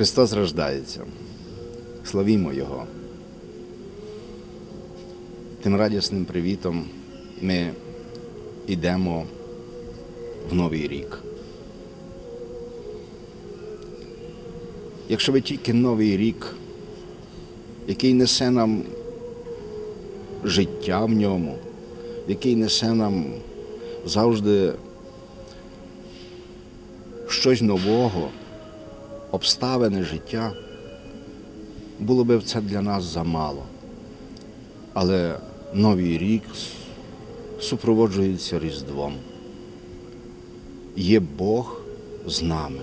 Христос рождається. Славімо Його. Тим радісним привітом ми йдемо в Новий рік. Якщо ви тільки Новий рік, який несе нам життя в ньому, який несе нам завжди щось нового, обставини життя, було би це для нас замало. Але Новий рік супроводжується Різдвом. Є Бог з нами.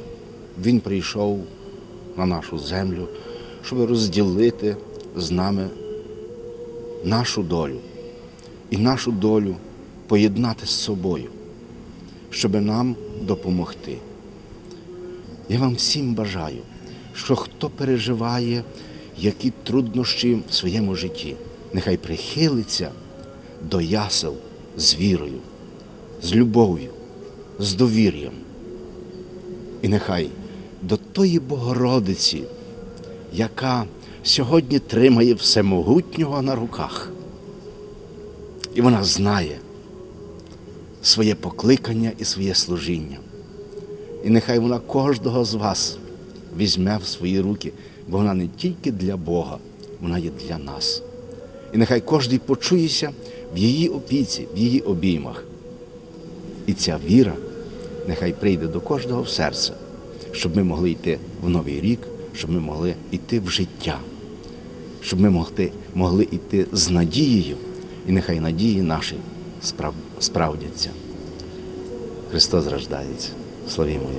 Він прийшов на нашу землю, щоб розділити з нами нашу долю і нашу долю поєднати з собою, щоб нам допомогти. Я вам всім бажаю, що хто переживає які труднощі в своєму житті, нехай прихилиться до ясел з вірою, з любов'ю, з довір'ям. І нехай до тої Богородиці, яка сьогодні тримає всемогутнього на руках, і вона знає своє покликання і своє служіння. І нехай вона кожного з вас візьме в свої руки, бо вона не тільки для Бога, вона є для нас. І нехай кожен почується в її опіці, в її обіймах. І ця віра нехай прийде до кожного в серце, щоб ми могли йти в новий рік, щоб ми могли йти в життя, щоб ми могли, могли йти з надією, і нехай надії наші справ, справдяться. Христос рождається. Славімо!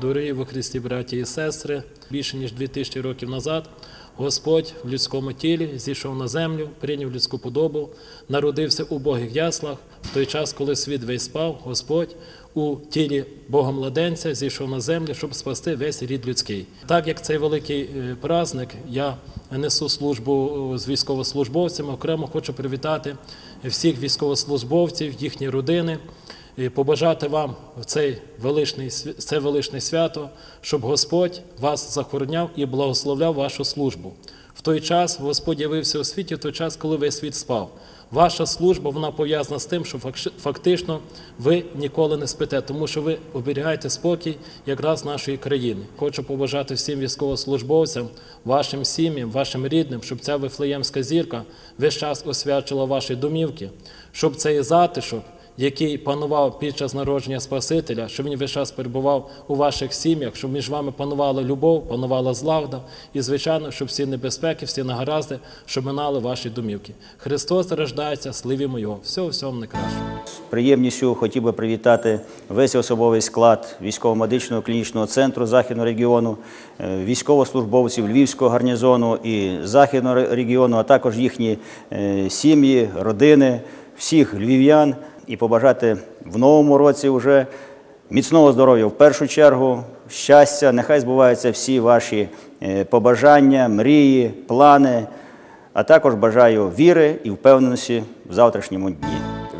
Дорогі во Христі, браті і сестри, більше ніж 2000 років назад Господь в людському тілі зійшов на землю, прийняв людську подобу, народився у Богих яслах. В той час, коли світ весь спав, Господь у тілі Бога младенця зійшов на землю, щоб спасти весь рід людський. Так як цей великий е, праздник, я несу службу е, з військовослужбовцями. Окремо хочу привітати всіх військовослужбовців, їхні родини і побажати вам в цей величний, це величне свято, щоб Господь вас захороняв і благословляв вашу службу. В той час Господь явився у світі, в той час, коли весь світ спав. Ваша служба вона пов'язана з тим, що фактично ви ніколи не спите, тому що ви оберігаєте спокій якраз нашої країни. Хочу побажати всім військовослужбовцям, вашим сім'ям, вашим рідним, щоб ця вифлеємська зірка весь час освячила ваші домівки, щоб цей затишок який панував під час народження Спасителя, щоб він весь час перебував у ваших сім'ях, щоб між вами панувала любов, панувала злагода, і, звичайно, щоб всі небезпеки, всі нагаразди, щоб минали ваші домівки. Христос рождається, сливімо Його. Всього всього найкращого. З приємністю хотів би привітати весь особовий склад військово-медичного клінічного центру Західного регіону, е, військовослужбовців Львівського гарнізону і Західного регіону, а також їхні е, сім'ї, родини, всіх львів'ян і побажати в новому році вже міцного здоров'я в першу чергу, щастя, нехай збуваються всі ваші е, побажання, мрії, плани, а також бажаю віри і впевненості в завтрашньому дні.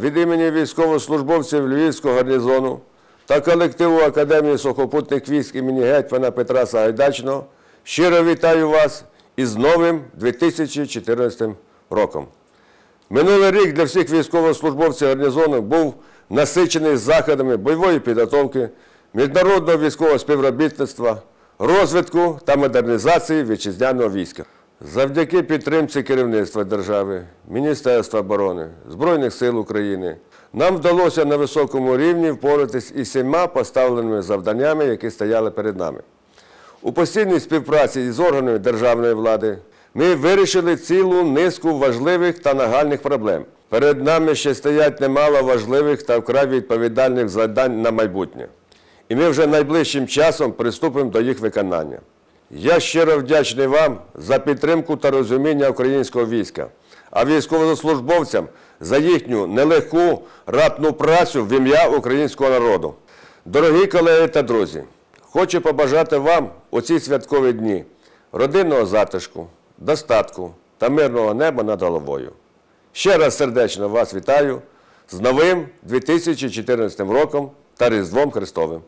Від імені військовослужбовців Львівського гарнізону та колективу Академії сухопутних військ імені гетьмана Петра Сагайдачного щиро вітаю вас із новим 2014 роком. Минулий рік для всіх військовослужбовців гарнізону був насичений заходами бойової підготовки, міжнародного військового співробітництва, розвитку та модернізації вітчизняного війська. Завдяки підтримці керівництва держави, Міністерства оборони, Збройних сил України нам вдалося на високому рівні впоратись із всіма поставленими завданнями, які стояли перед нами. У постійній співпраці із органами державної влади ми вирішили цілу низку важливих та нагальних проблем. Перед нами ще стоять немало важливих та вкрай відповідальних завдань на майбутнє. І ми вже найближчим часом приступимо до їх виконання. Я щиро вдячний вам за підтримку та розуміння українського війська, а військовослужбовцям за їхню нелегку ратну працю в ім'я українського народу. Дорогі колеги та друзі, хочу побажати вам у ці святкові дні родинного затишку, достатку та мирного неба над головою. Ще раз сердечно вас вітаю з новим 2014 роком та Різдвом Христовим.